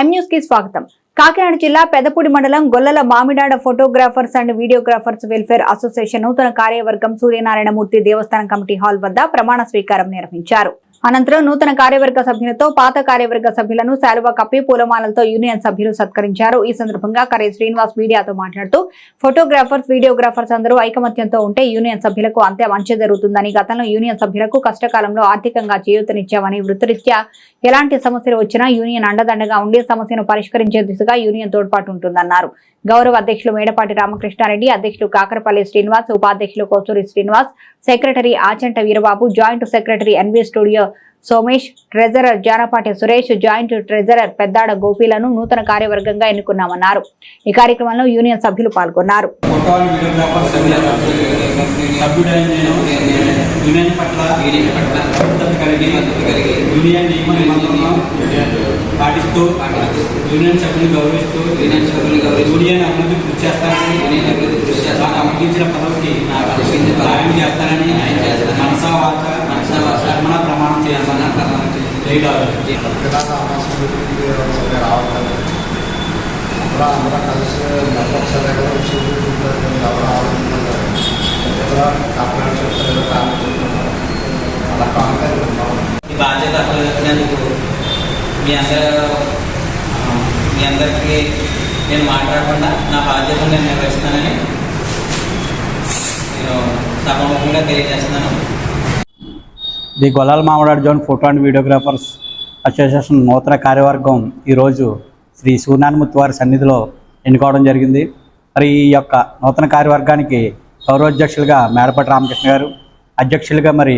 ఎం కి స్వాగతం. కాకినాడ జిల్లా పెదపూడి మండలం Gollala Mamidada photographers and videographers welfare association నూతన కార్యవర్గం సూర్యనారాయణమూర్తి దేవస్థానం కమిటీ హాల్ వద్ద ప్రమాణ స్వీకారం నిర్వహించారు. అనంతరం నూతన కార్యవర్గ సభ్యులతో పాత కార్యవర్గ సభ్యులను శాలువా కప్పి పూలమాలలతో యూనియన్ సభ్యులు సత్కరించారు. ఈ సందర్భంగా కరే శ్రీనివాస్ మీడియాతో మాట్లాడుతూ ఫోటోగ్రాఫర్స్ వీడియోగ్రాఫర్స్ అందరూ ఐకమత్యంతో ఉంటే యూనియన్ సభ్యులకు అంతే మంచి జరుగుతుందని గతంలో యూనియన్ సభ్యులకు కష్టకాలంలో ఆర్థికంగా చేయూతనిచ్చామని వృత్తిరీత్యా ఎలాంటి సమస్యలు వచ్చినా యూనియన్ అండదండగా ఉండి సమస్యను పరిష్కరించే దిశగా యూనియన్ తోడ్పాటు ఉంటుందన్నారు. గౌరవ అధ్యక్షులు మేడపాటి రామకృష్ణారెడ్డి అధ్యక్షులు కాకరపల్లి శ్రీనివాస్ ఉపాధ్యక్షులు Kosuri Srinivas secretary Achanta Veerababu joint secretary NV studio Somesh treasurer Janapati Suresh joint treasurer Peddada గోపీలను నూతన కార్యవర్గంగా ఎన్నుకున్నామన్నారు. ఈ కార్యక్రమంలో యూనియన్ సభ్యులు పాల్గొన్నారు. యూనియన్ యూనియన్ యూనియన్ అభివృద్ధి కృషి చేస్తానని అప్పగించిన పదవికి చేస్తానని ప్రమాణం చేస్తానని చేయగలరు రావాలి అప్పుడు అందరూ కలిసి నెలకొక దగ్గర వచ్చి ఎవరు ఆలోచించారు ఎవరో కాపాడు చెప్తారు అలా కాంటాక్ట్ ఈ బాధ్యత అప్పగించినందుకు మీ అందరూ మీ అందరికీ నేను మాట్లాడకుండా నా బాధ్యతను నేను నిర్వహిస్తానని నేను సభముఖంగా తెలియజేస్తున్నాను the Gollala Mamidada zone photo and videographers association నూతన కార్యవర్గం ఈరోజు శ్రీ సూర్యనారాయణమూర్తి వారి సన్నిధిలో ఎన్నుకోవడం జరిగింది. మరి ఈ యొక్క నూతన కార్యవర్గానికి గౌరవాధ్యక్షులుగా మేడపాటి రామకృష్ణ గారు అధ్యక్షులుగా మరి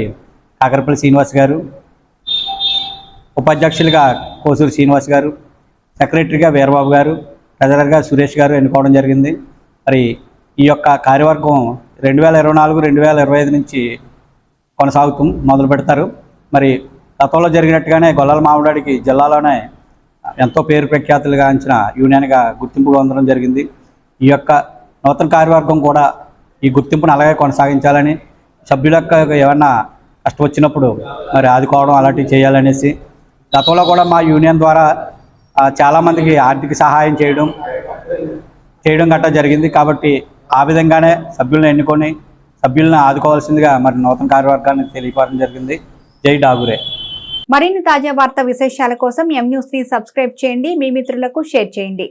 కాకరపల్లి శ్రీనివాస్ గారు ఉపాధ్యక్షులుగా కోసూరు శ్రీనివాస్ గారు సెక్రటరీగా వీరబాబు గారు ట్రెజరర్గా సురేష్ గారు ఎన్నుకోవడం జరిగింది. మరి ఈ యొక్క కార్యవర్గం రెండు వేల ఇరవై నాలుగు రెండు వేల ఇరవై ఐదు నుంచి కొనసాగుతూ మొదలు పెడతారు. మరి గతంలో జరిగినట్టుగానే గొల్లాల మామిడాడికి జిల్లాలోనే ఎంతో పేరు ప్రఖ్యాతులు గాంచిన యూనియన్గా గుర్తింపు పొందడం జరిగింది. ఈ యొక్క నూతన కార్యవర్గం కూడా ఈ గుర్తింపును అలాగే కొనసాగించాలని సభ్యులకు ఏమన్నా కష్టం వచ్చినప్పుడు మరి ఆదుకోవడం అలాంటివి చేయాలనేసి గతంలో కూడా మా యూనియన్ ద్వారా చాలామందికి ఆర్థిక సహాయం చేయడం చేయడం గట్టా జరిగింది. కాబట్టి ఆ విధంగానే సభ్యులను ఎన్నుకొని సభ్యులను ఆదుకోవాల్సిందిగా మరి నూతన కార్యవర్గాన్ని తెలియపడం జరిగింది. జై డాగురే మరిన్ని తాజా వార్త విశేషాల కోసం ఎం న్యూస్ని సబ్స్క్రైబ్ చేయండి. మీ మిత్రులకు షేర్ చేయండి.